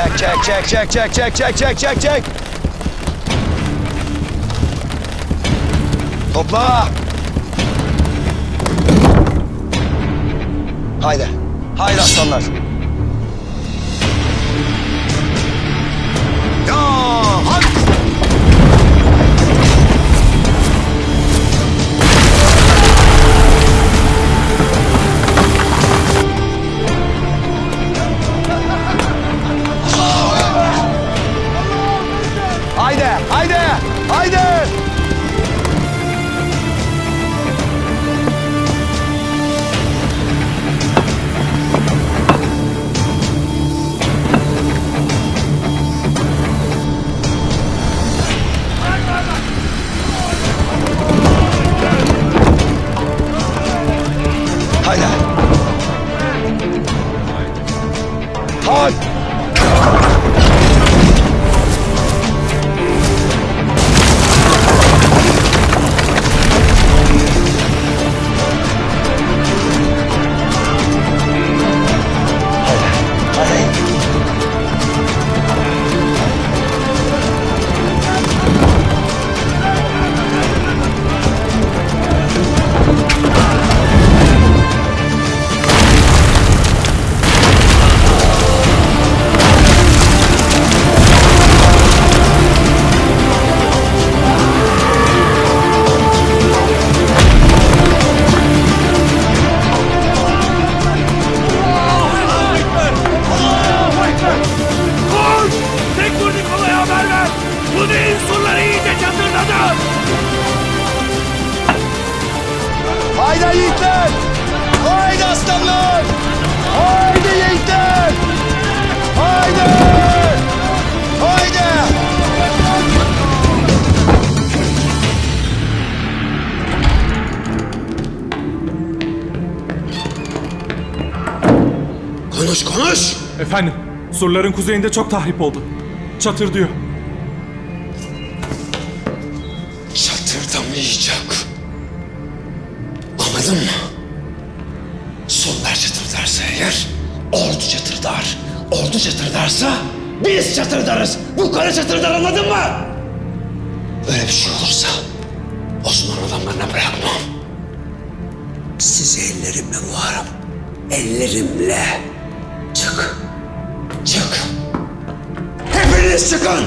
Çek çek çek çek çek çek çek çek çek çek. Topla. Haydi. Haydi aslanlar. Haydi. Haydi yiğitler! Haydi aslanlar! Haydi yiğitler! Haydi! Haydi! Konuş konuş. Efendim, surların kuzeyinde çok tahrip oldu. Çatır diyor. Çatırdamayacak. Mı? Sonlar çatırdarsa eğer ordu çatırdar. Ordu çatırdarsa biz çatırdarız. Bu karı çatırdar anladın mı? Böyle bir şey olursa Osman adamlarına bırakmam. Sizi ellerimle boğarım. Ellerimle. Çık. Çık. Hepiniz çıkın.